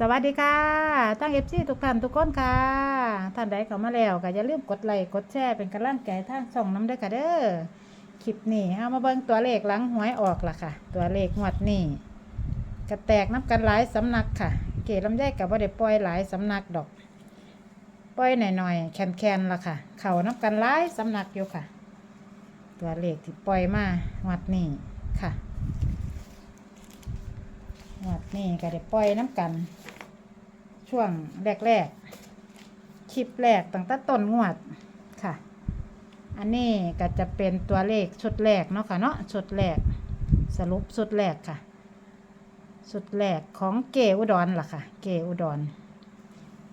สวัสดีค่ะตั้งเอฟซีทุกท่านทุกคนค่ะท่านใดเข้ามาแล้วก็อย่าลืมกดไลค์กดแชร์เป็นกำลังใจทางช่องน้ำด้วยค่ะเด้อคลิปนี้เอามาเบิ่งตัวเลขหลังหวยออกล่ะค่ะ ตัวเลขงวดนี้กระแตกนับกันหลายสำนักค่ะ เกลำไยกับว่าได้ปล่อยหลายสำนักดอก ปล่อยหน่อยๆแคนๆล่ะค่ะ เข่านับกันหลายสำนักอยู่ค่ะ ตัวเลขที่ปล่อยมางวดนี้ค่ะ งวดนี้ก็ได้ปล่อยน้ำกัน ช่วงแรกๆคลิปแรกตั้งแต่ต้นงวดค่ะ อันนี้ก็จะเป็นตัวเลขชุดแรกเนาะค่ะเนาะชุดแรกสรุปชุดแรกค่ะชุดแรกของเกอุดรล่ะค่ะ เกอุดร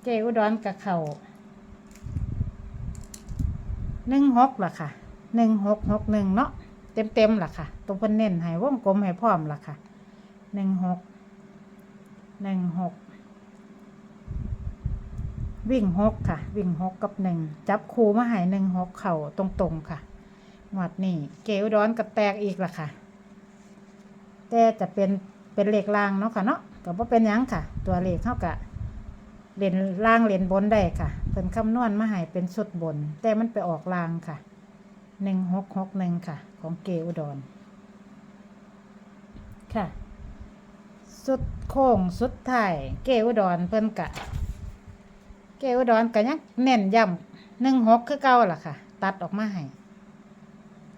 เกอุดรกับเขาหนึ่งหกล่ะค่ะหนึ่งหกหกหนึ่งเนาะเต็มเต็มๆล่ะค่ะตรงเพิ่นเน้นให้วงกลมให้พร้อมล่ะค่ะหนึ่งหก หนึ่งหกวิ่งหกค่ะ วิ่งหกกับหนึ่งจับคูมาหายหนึ่งหกเข่าตรงๆค่ะหวัดนี่เกวดอนกับแตกอีกล่ะค่ะ แต่จะเป็นเป็นเหลขล่างเนาะค่ะเนาะก็บ่เป็นยังค่ะ ตัวเหลขเท่ากับเลนล่างเลนบนได้ค่ะเป็นคำนวณมาหายเป็นชุดบน แต่มันไปออกล่างค่ะหนึ่งหกหกหนึ่งค่ะ ของเกวดอนค่ะ สุดโค้งสุดท้ายเกวดอนเพิ่นกะ เกอุดรก็ยังเน้นย้ำหนึ่งหกคือเก่าล่ะค่ะ ตัดออกมาให้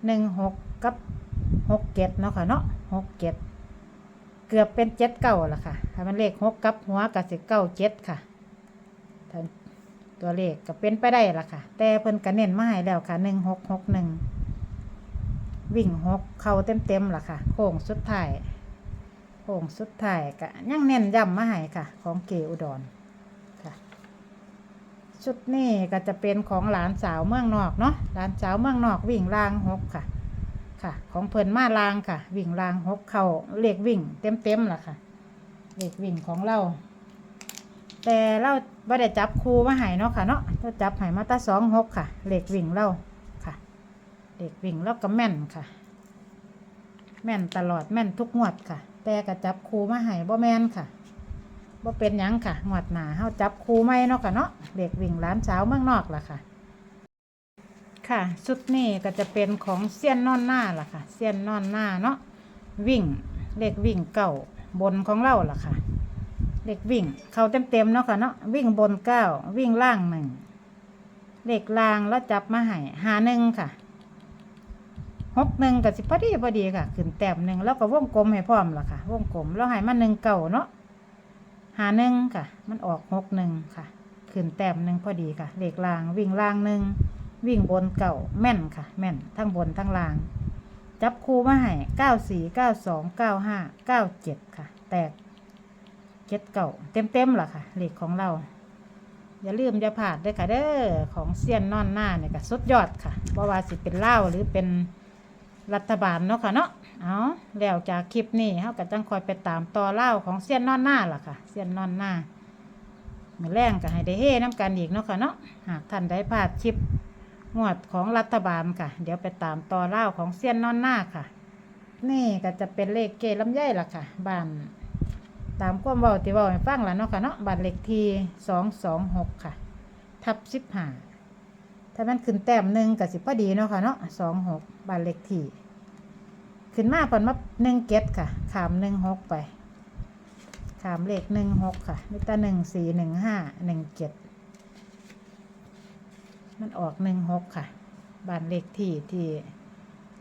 หนึ่งหกกับหกเจ็ดเนาะค่ะเนาะหกเจ็ดเกือบเป็นเจ็ดเก้าล่ะค่ะถ้ามันเลขหกกับหัวกับสิเก้าเจ็ดค่ะตัวเลขก็เป็นไปได้ล่ะค่ะ แต่เพิ่นก็เน้นมาให้แล้วค่ะหนึ่งหกหกหนึ่งวิ่งหกเข้าเต็มเต็มๆล่ะค่ะ โค้งสุดท้าย โค้งสุดท้ายก็ยังเน้นย้ำมาให้ค่ะ ของเกอุดรค่ะชุดนี้ก็จะเป็นของหลานสาวเมืองนอกเนาะหลานสาวเมืองนอกวิ่งรางหกค่ะ ค่ะ ของเพิ่นมาลางค่ะ วิ่งรางหกเข่าเลขวิ่งเต็มเต็มละค่ะเลขวิ่งของเรา แต่เราไม่ได้จับครูมาให้เนาะค่ะเนาะเราจับให้มาตาสองหกค่ะเลขวิ่งเราค่ะเลขวิ่งเราก็แม่นค่ะ แม่นตลอดแม่นทุกงวดค่ะ แต่ก็จับครูมาให้บ่แมนค่ะบ่เป็นหยังค่ะงวดหนาเฮาจับครูไม่เนาะค่ะเนาะเด็กวิ่งร้านเช้าเมืองนอกล่ะค่ะ ค่ะชุดนี้ก็จะเป็นของเซียนนอนหน้าล่ะค่ะเซียนนอนหน้าเนาะวิ่งเลขวิ่งเก่าบนของเราล่ะค่ะเลขวิ่งเขาเต็มเต็มเนาะค่ะเนาะวิ่งบนเก้าวิ่งล่างหนึ่งเลขล่างแล้วจับมาให้หาหนึ่งค่ะ หกหนึ่งกับสิพอดีพอดีค่ะขึ้นแต้มหนึ่งแล้วก็วงกลมให้พร้อมละค่ะ วงกลมแล้วให้มาหนึ่งเก่าเนาะหาหนึ่งค่ะ มันออกหกหนึ่งค่ะ ขึ้นแต้มหนึ่งพอดีค่ะเลขล่างวิ่งล่างหนึ่งวิ่งบนเก่าแม่นค่ะ แม่นทั้งบนทั้งล่าง จับคู่มาให้เก้าสี่เก้าสองเก้าห้าเก้าเจ็ดค่ะ แตกเจ็ดเก่าเต็มเต็มละค่ะเลขของเรา อย่าลืมอย่าพลาดด้วยค่ะเด้อของเซียนนอนหน้าเนี่ยก็สุดยอดค่ะบ่ว่าสิเป็นเล่าหรือเป็น รัฐบาลเนาะค่ะเนาะเอาแล้วจากคลิปนี้เฮาก็จังคอยไปตามต่อเล่าของเซียนนอนหน้าล่ะค่ะเซียนนอนหน้ามือแรงก็ให้ได้เฮน้ำกันอีกเนาะค่ะเนาะหากท่านได้พลาดคลิปงวดของรัฐบาลค่ะ เดี๋ยวไปตามต่อเล่าของเซียนนอนหน้าค่ะ นี่ก็จะเป็นเลขเกลำไยล่ะค่ะบ้านตามความเว้าที่เว้าให้ฟังละเนาะค่ะเนาะบ้านเลขที่226ค่ะ ทับ15ถ้ามันขึ้นแต้มหนึ่งก็สิบพอดีเนาะค่ะเนาะ26 บ้านเลขที่ขึ้นมาผ่อนมาหนึ่งเก็ดค่ะ ขามหนึ่งหกไป ขามเลขหนึ่งหกค่ะมิตรหนึ่งสี่หนึ่งห้าหนึ่งเจ็ดมันออกหนึ่งหกค่ะบ้านเลขที่ที่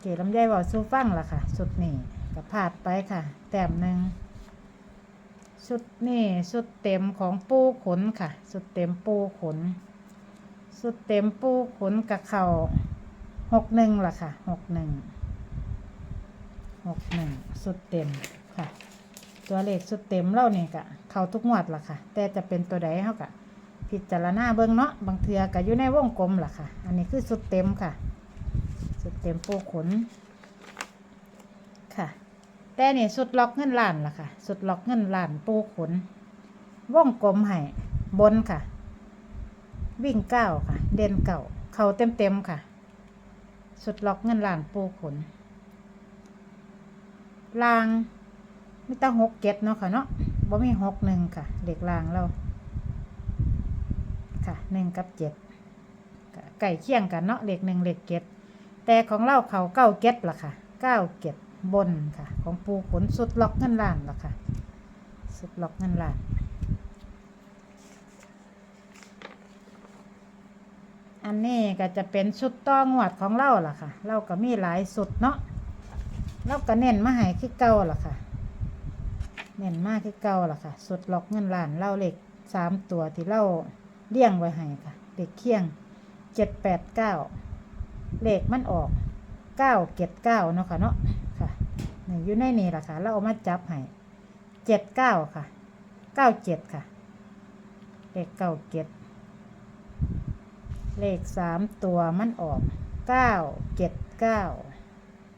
เกลำไยบอกสู้ฟังล่ะค่ะสุดนี่ก็พลาดไปค่ะ แต้มหนึ่งสุดนี่สุดเต็มของปูขนค่ะสุดเต็มปูขนสุดเต็มปูขนกับเข่า หกหนึ่งล่ะค่ะหกหนึ่งหกหนึ่งสุดเต็มค่ะ ตัวเลขสุดเต็มเล่านี่ยกะเข้าทุกงวดล่ะค่ะ แต่จะเป็นตัวใดเท่ากับพิจารณาเบิ้งเนาะบางเทือก็อยู่ในวงกลมล่ะค่ะ อันนี้คือสุดเต็มค่ะ สุดเต็มปูขนค่ะ แต่เนี่ยสุดล็อกเงินล้านล่ะค่ะ สุดล็อกเงินล้านปูขนวงกลมให้บนค่ะ วิ่งเก้าค่ะ เด่นเก่าเข่าเต็มเต็มๆค่ะ สุดล็อกเงินล้านปูขนลางไม่ต้องหกเก็ดเนาะค่ะเนาะบ่มีหกหนึ่งค่ะ เด็กลางเรา ค่ะหนึ่งกับเจ็ดไก่เคี่ยงกันเนาะเลขหนึ่งเลขเจ็ดแต่ของเราเขาเก้าเจ็ดล่ะค่ะเก้าเจ็ดบนค่ะ ของปูขนสุดล็อกเงินล้านล่ะค่ะ สุดล็อกเงินล้าน อันนี้ก็จะเป็นชุดต้องหวดของเราล่ะค่ะ เราก็มีหลายสุดเนาะเราก็เน้นมาให้คือเก่าล่ะค่ะ เน้นมากคือเก่าล่ะค่ะ สุดล็อกเงินล้านเราเลขสามตัวที่เราเลี้ยงไว้ให้ค่ะเลขเคียงเจ็ดแปดเก้าเลขมันออกเก้าเจ็ดเก้าเนาะค่ะเนาะค่ะนี่อยู่ในนี่ล่ะค่ะ เราเอามาจับให้เจ็ดเก้าค่ะเก้าเจ็ดค่ะเลขเก้าเจ็ด เลขสามตัวมันออกเก้าเจ็ดเก้า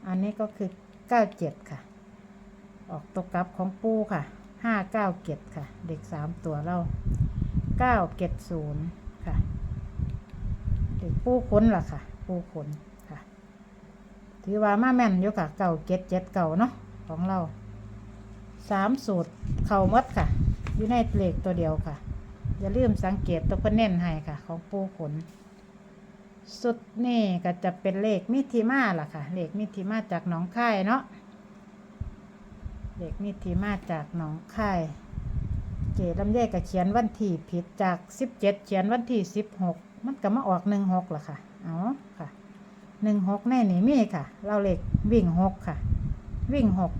อันนี้ก็คือเก้าเจ็ดค่ะ ออกตกกลับของปูค่ะห้าเก้าเจ็ดค่ะ เด็กสามตัวเราเก้าเจ็ดศูนย์ค่ะ เด็กปูขนล่ะค่ะ ปูขนค่ะ ถือว่ามาแม่นอยู่ค่ะเก่าเจ็ดเจ็ดเก่าเนาะของเราสามสูตรเข่าหมดค่ะ อยู่ในเลขตัวเดียวค่ะ อย่าลืมสังเกตตัวเพิ่นเน้นให้ค่ะ ของปูขน สุดนี่ก็จะเป็นเลขมิถิมาล่ะค่ะ เลขมิถิมาจากหนองคายเนาะ เลขมิถิมาจากหนองคาย เจลำไยก็เขียนวันที่ผิดจากสิบเจ็ดเขียนวันที่สิบหกมันก็มาออกหนึ่งหกล่ะค่ะ เอาค่ะหนึ่งหกแน่นี่มีค่ะ เราเลขวิ่งหกค่ะ วิ่งหก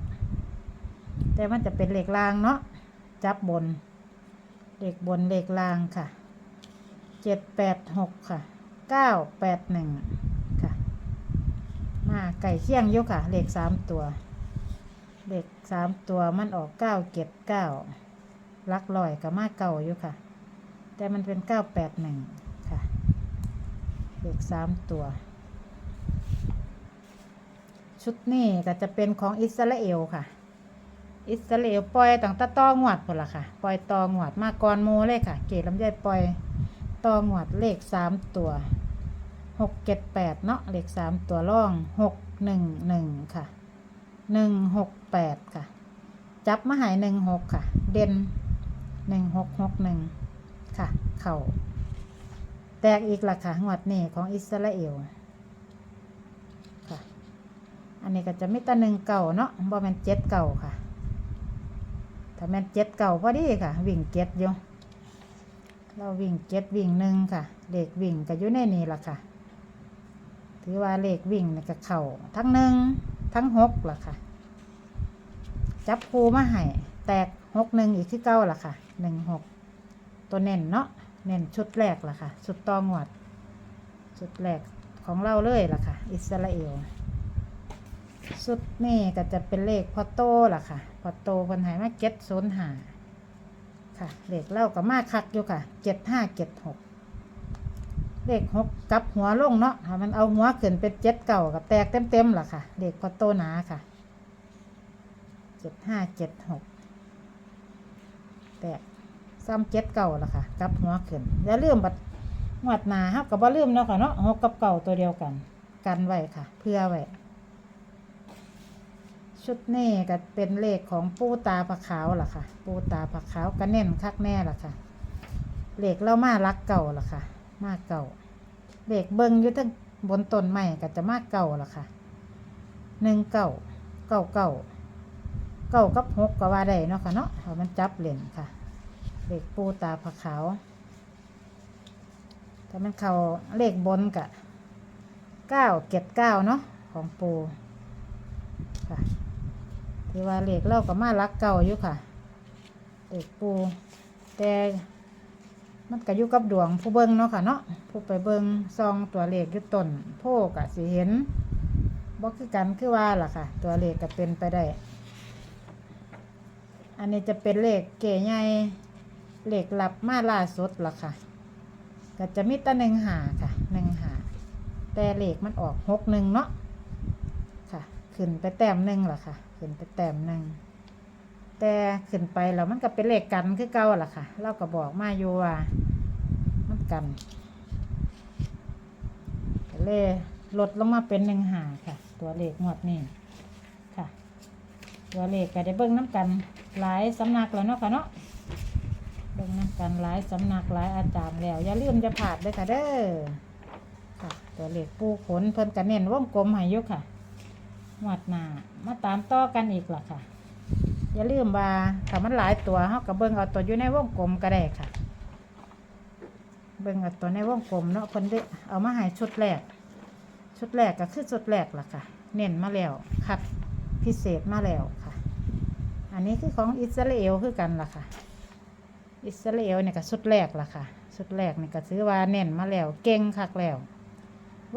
แต่มันจะเป็นเลขรางเนาะ จับบน เลขบนเลขลางค่ะ เจ็ดแปดหกค่ะ เก้าแปดหนึ่งค่ะ มาไก่เคี่ยงยกค่ะ เลขสามตัว เลขสามตัวมันออกเก้าเจ็ดเก้าลักลอยกับมาเก่าอยู่ค่ะ แต่มันเป็นเก้าแปดหนึ่งค่ะ เลขสามตัว ชุดนี้ก็จะเป็นของอิสราเอลค่ะ อิสราเอลปล่อยตั้งแต่ต่องวดพุ่นละค่ะ ปล่อยตองวดมาก่อนหมูเลยค่ะ เกลำไยปล่อย ต่องวดเลขสามตัวหกเจ็ดแปดเนาะเลขสามตัวร่องหกหนึ่งหนึ่งค่ะหนึ่งหกแปดค่ะ จับมาหายหนึ่งหกค่ะ เด่นหนึ่งหกหกหนึ่งค่ะ เข่าแตกอีกละค่ะงวดนี้ของอิสราเอลค่ะ อันนี้ก็จะมีตาหนึ่งเก่าเนาะบ่แม่นเจ็ดเก่าค่ะ ถ้าแม่นเจ็ดเก่าพอดีค่ะ วิ่งเจ็ดอยู่ เราวิ่งเจ็ดวิ่งหนึ่งค่ะเลขวิ่งก็อยู่ในนี้ละค่ะ ถือว่าเลขวิ่งนี่ก็เข่าทั้งหนึ่งทั้งหกละค่ะ จับคูมาให้แตกหกหนึ่งอีกที่เก้าละค่ะหนึ่งหกตัวเน้นเนาะเน้นชุดแรกละค่ะชุดตองวดชุดแรกของเราเลยล่ะค่ะ อิสราเอลสุดนี่ก็จะเป็นเลขพอโตล่ะค่ะพอโตเพันใหายมาเก็ตศูนหา ค่ะเลขเล่ากับมาคักอยู่ค่ะเจ็ดห้าเจ็ดหกเลขหกกับหัวลงเนาะถ้ามันเอาหัวขึ้นเป็นเจ็ดเก่ากับแตกเต็มเต็มๆล่ะค่ะเลขพอโตหนาค่ะเจ็ดห้าเจ็ดหกแตกซ้ำเจ็ดเก่าล่ะค่ะกับหัวขึ้นอย่าลืมบัดงวดหนาครับกับว่าลืมเนาะค่ะเนาะหกกับเก่าตัวเดียวกัน กันไว้ค่ะ เพื่อไว้ ชุดนี้ก็เป็นเลขของปูตาผะขาวล่ะค่ะ ปูตาผะขาวก็เน่นคักแน่ล่ะค่ะเลขเรามารักเก่าล่ะค่ะ มาเก่าเลขเบิงอยู่ทั้งบนต้นไม้ก็จะมาเก่าล่ะค่ะหนึ่งเก่าเก่าเก่าเก่ากับหกก็ว่าได้เนาะค่ะเนาะเอามันจับเหรียญค่ะเลขปูตาผะขาวถ้ามันเข้าเลขบนกะเก้าเก็ดเก้าเนาะของปูค่ะ ที่ว่าเหลขเล่ากับมารักเก่าอยู่ค่ะเลขปูแต่มันก็อยู่กับดวงผู้เบิ่งเนาะค่ะเนาะผู้ไปเบิ่งซองตัวเลขอยู่ต้นโพกะสิเห็นบ่คือกันคือว่าล่ะค่ะ ตัวเลขก็เป็นไปได้ อันนี้จะเป็นเลขเก๋ใหญ่เลขหลับมาล่าสุดล่ะค่ะ ก็จะมีตั้หนึ่งหาค่ะหนึ่งหาแต่เลขมันออกหกหนึ่งเนาะค่ะ ขึ้นไปแต้มหนึ่งล่ะค่ะ ขึ้นไปแต้มหนึ่งแต่ขึ้นไปแล้วมันก็เป็นเลขกันคือเก่าล่ะค่ะ เราก็บอกมาอยู่ว่ามันกันเลยลดลงมาเป็นหนึ่งหาค่ะ ตัวเลขงวดนี้ค่ะ ตัวเลขก็ได้เบิ้งน้ำกัน หลายสำนักแล้วเนาะค่ะเนาะเบิ่งนํกันหลายสำนักหลายอาจารย์แล้ว อย่าลืมจะผ่าดเด้วยค่ะเด้อค่ะ ตัวเลขปูขนเพิ่นก็เน้นวงกลมให้ยู่ค่ะ หวัดหน้ามาตามต่อกันอีกล่ะค่ะ อย่าลืมว่าถ้ามันหลายตัวเฮาก็เบิ่งเอาตัวอยู่ในวงกลมก็ได้ค่ะ เบิ่งเอาตัวในวงกลมเนาะเพิ่นได้เอามาให้ชุดแรก ชุดแรกก็คือชุดแรกล่ะค่ะ เน้นมาแล้วคัดพิเศษมาแล้วค่ะ อันนี้คือของอิสราเอลคือกันล่ะค่ะ อิสราเอลเนี่ยก็ชุดแรกล่ะค่ะ ชุดแรกเนี่ยก็ซื้อว่าเน้นมาแล้ว เก่งคักแล้ว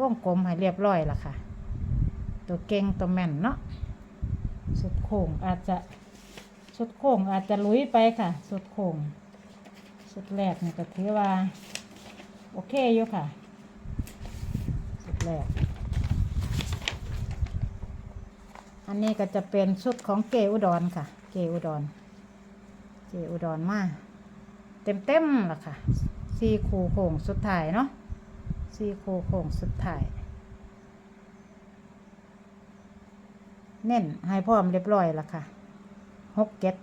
วงกลมให้เรียบร้อยล่ะค่ะ ตัวเก่งตัวแม่นเนาะสุดโค้งอาจจะสุดโค้งอาจจะลุยไปค่ะ สุดโค้งสุดแรกนี่ก็ถือว่า โอเคอยู่ค่ะชุดแรก อันนี้ก็จะเป็นชุดของเกอุดรค่ะ เกอุดร เกอุดรมาเต็มเต็มๆล่ะค่ะสี่คูโค้งสุดท้ายเนาะสี่คูโค้งสุดท้าย เน้นให้พร้อมเรียบร้อยละค่ะหกเก็ด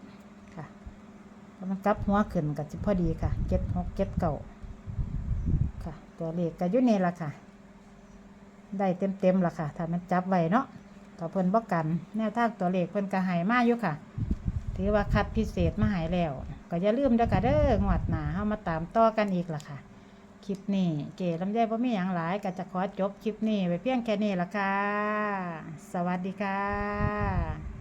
ค่ะแล้วมันกลับหัวขึ้นกับจิพอดีค่ะเก็ดหกเก็ดเก่าค่ะ ตัวเลขก็อยู่นี่ละค่ะ ได้เต็มเต็มๆละค่ะ ถ้ามันจับไว้เนาะถ้าเพิ่นบ่กันแนวทางตัวเลขเพิ่นก็ให้มากอยู่ค่ะ ถือว่าคัดพิเศษมาหายแล้ว ก็อย่าลืมเด้อค่ะเด้องวดหนาเฮามาตามต่อกันอีกละค่ะ คลิปนี้ เก๋ลำไยบ่มีอย่างหลายก็จะขอจบคลิปนี้ไปเพียงแค่นี้ละค่ะ สวัสดีค่ะ